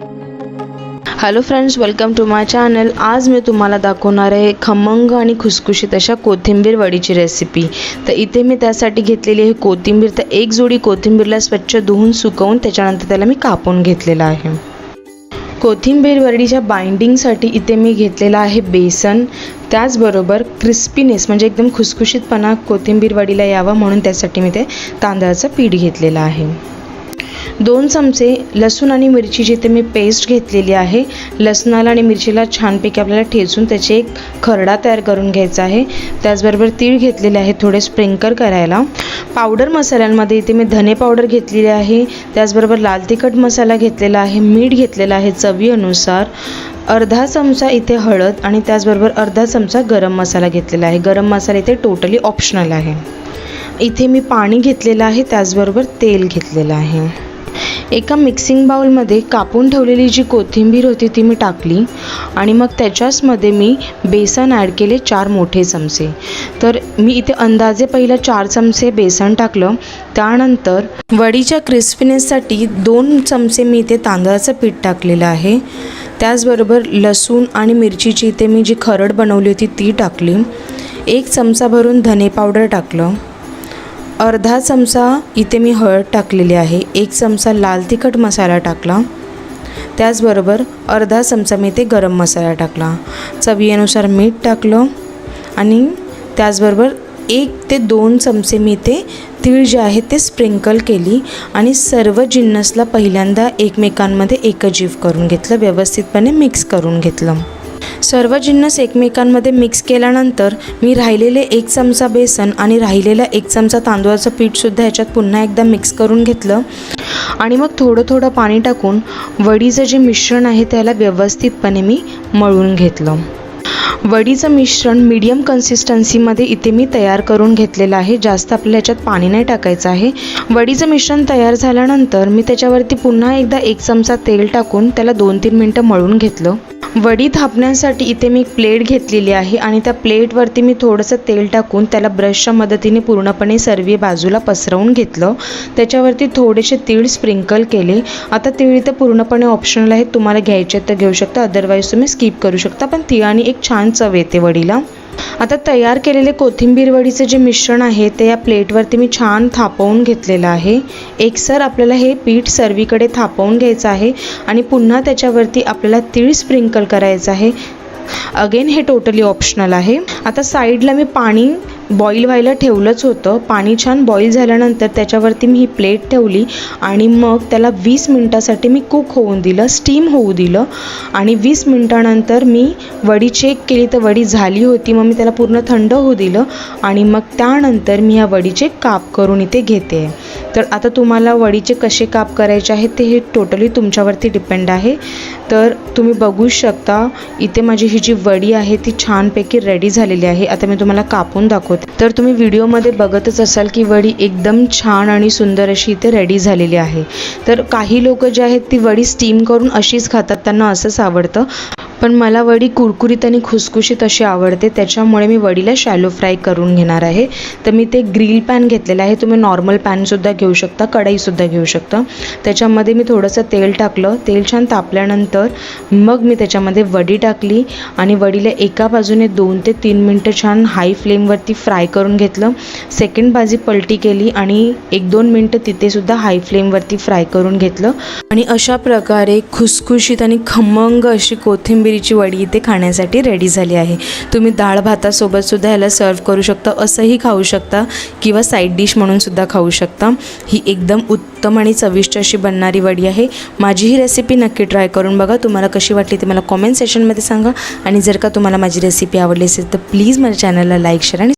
Hello friends welcome to my channel आज मी तुम्हाला दाखवणार आहे खमंग आणि खुसखुशीत अशा कोथिंबीर वडीची रेसिपी तर इथे मी त्यासाठी घेतलेली आहे कोथिंबीर. तर एक जोडी कोथिंबीरला स्वच्छ धुवून सुकवून त्याच्यानंतर त्याला मी कापून घेतलेला आहे. कोथिंबीर वडीच्या बाइंडिंगसाठी इथे मी घेतलेला आहे बेसन. त्याचबरोबर क्रिस्पीनेस म्हणजे एकदम खुसखुशीतपणा कोथिंबीर वडीला यावा म्हणून त्यासाठी मी ते तांदळाचं पीठ घेतलेलं आहे. दोन चमचे लसूण आणि मिरचीची इथे मी पेस्ट घेतलेली आहे. लसणाला आणि मिरचीला छानपैकी आपल्याला ठेचून त्याचे एक खरडा तयार करून घ्यायचा आहे. त्याचबरोबर तीळ घेतलेले आहे थोडे स्प्रिंकर करायला. पावडर मसाल्यांमध्ये इथे मी धने पावडर घेतलेली आहे. त्याचबरोबर लाल तिखट मसाला घेतलेला आहे. मीठ घेतलेलं आहे चवीनुसार. अर्धा चमचा इथे हळद आणि त्याचबरोबर अर्धा चमचा गरम मसाला घेतलेला आहे. गरम मसाला इथे टोटली ऑप्शनल आहे. इथे मी पाणी घेतलेलं आहे. त्याचबरोबर तेल घेतलेलं आहे. एका मिक्सिंग बाउलमध्ये कापून ठेवलेली जी कोथिंबीर होती ती मी टाकली आणि मग त्याच्याचमध्ये मी बेसन ॲड केले चार मोठे चमचे. तर मी इथे अंदाजे पहिलं चार चमचे बेसन टाकलं. त्यानंतर वडीच्या क्रिस्पीनेससाठी दोन चमचे मी इथे तांदळाचं पीठ टाकलेलं आहे. त्याचबरोबर लसूण आणि मिरचीची इथे मी जी खरड बनवली होती ती टाकली. एक चमचा भरून धने पावडर टाकलं. अर्धा चमचा इथे मी हळद टाकलेली आहे. एक चमचा लाल तिखट मसाला टाकला. त्याचबरोबर अर्धा चमचा मी ते गरम मसाला टाकला. चवीनुसार मीठ टाकलं आणि त्याचबरोबर एक ते दोन चमचे मी इथे तीळ जे आहे ते स्प्रिंकल केली आणि सर्व जिन्नसला पहिल्यांदा एकमेकांमध्ये एकजीव करून घेतलं व्यवस्थितपणे मिक्स करून घेतलं. सर्व जिन्नस एकमेकांमध्ये मिक्स केल्यानंतर मी राहिलेले एक चमचा बेसन आणि राहिलेला एक चमचा तांदूळाचं पीठसुद्धा ह्याच्यात पुन्हा एकदा मिक्स करून घेतलं. आणि मग थोडं थोडं पाणी टाकून वडीचं जे मिश्रण आहे त्याला व्यवस्थितपणे मी मळून घेतलं. वडीचं मिश्रण मीडियम कन्सिस्टन्सीमध्ये इथे मी तयार करून घेतलेलं आहे. जास्त आपल्याला याच्यात पाणी नाही टाकायचं आहे. वडीचं मिश्रण तयार झाल्यानंतर मी त्याच्यावरती पुन्हा एकदा एक चमचा तेल टाकून त्याला दोन तीन मिनटं मळून घेतलं. वडी थापण्यासाठी इथे मी एक प्लेट घेतलेली आहे आणि त्या प्लेटवरती मी थोडंसं तेल टाकून त्याला ब्रशच्या मदतीने पूर्णपणे सर्व बाजूला पसरवून घेतलं. त्याच्यावरती थोडेसे तीळ स्प्रिंकल केले. आता तीळ इथं पूर्णपणे ऑप्शनल आहे तुम्हाला घ्यायचे तर घेऊ शकता. अदरवाईज तुम्ही स्किप करू शकता. पण तिळाने एक छान चव येते वडीला. आता तयार केलेले कोथिंबीर वडीचं जे मिश्रण आहे ते या प्लेटवरती मी छान थापवून घेतलेलं आहे. एकसर आपल्याला हे पीठ सर्वीकडे थापवून घ्यायचं आहे आणि पुन्हा त्याच्यावरती आपल्याला तीळ स्प्रिंकल करायचं आहे. अगेन हे टोटली ऑप्शनल आहे. आता साईडला मी पाणी बॉईल व्हायला ठेवलंच होतं. पाणी छान बॉईल झाल्यानंतर त्याच्यावरती मी ही प्लेट ठेवली आणि मग त्याला वीस मिनटासाठी मी कुक होऊन दिलं स्टीम होऊ दिलं. आणि वीस मिनटानंतर मी वडी चेक केली तर वडी झाली होती. मग मी त्याला पूर्ण थंड होऊ दिलं आणि मग त्यानंतर मी ह्या वडीचे काप करून इथे घेते. तर आता तुम्हाला वडीचे कसे काप करायचे आहेत ते हे टोटली तुमच्यावरती डिपेंड आहे. तर तुम्ही बघू शकता इथे माझी ही जी वडी आहे ती छानपैकी रेडी झालेली आहे. आता मी तुम्हाला कापून दाखवते. तर तुम्ही व्हिडिओमध्ये बघतच असाल की वडी एकदम छान आणि सुंदर अशी इथे रेडी झालेली आहे. तर काही लोक जे आहेत ती वडी स्टीम करून अशीच खातात. त्यांना असंच आवडतं. पण मला वडी कुरकुरीत आणि खुसखुशीत अशी आवडते. त्याच्यामुळे मी वडीला शॅलो फ्राय करून घेणार आहे. तर मी ते ग्रिल पॅन घेतलेलं आहे. तुम्ही नॉर्मल पॅनसुद्धा घेऊ शकता कढईसुद्धा घेऊ शकता. त्याच्यामध्ये मी थोडंसं तेल टाकलं. तेल छान तापल्यानंतर मग मी त्याच्यामध्ये वडी टाकली आणि वडीला एका बाजूने दोन ते तीन मिनटं छान हाय फ्लेमवरती फ्राय करून घेतलं. सेकंड बाजी पलटी केली आणि एक दोन मिनटं तिथेसुद्धा हाय फ्लेमवरती फ्राय करून घेतलं. आणि अशा प्रकारे खुसखुशीत आणि खमंग अशी कोथिंबीर कोथिंबीरीची वडी इथे खाण्यासाठी रेडी झाली आहे. तुम्ही डाळ भातासोबत सुद्धा ह्याला सर्व करू शकता असंही खाऊ शकता किंवा साईड डिश म्हणून सुद्धा खाऊ शकता. ही एकदम उत्तम आणि चविष्ट अशी बनणारी वडी आहे. माझी ही रेसिपी नक्की ट्राय करून बघा. तुम्हाला कशी वाटली ते मला कॉमेंट सेशनमध्ये सांगा. आणि जर का तुम्हाला माझी रेसिपी आवडली असेल तर प्लीज माझ्या चॅनलला लाईक शेअर आणि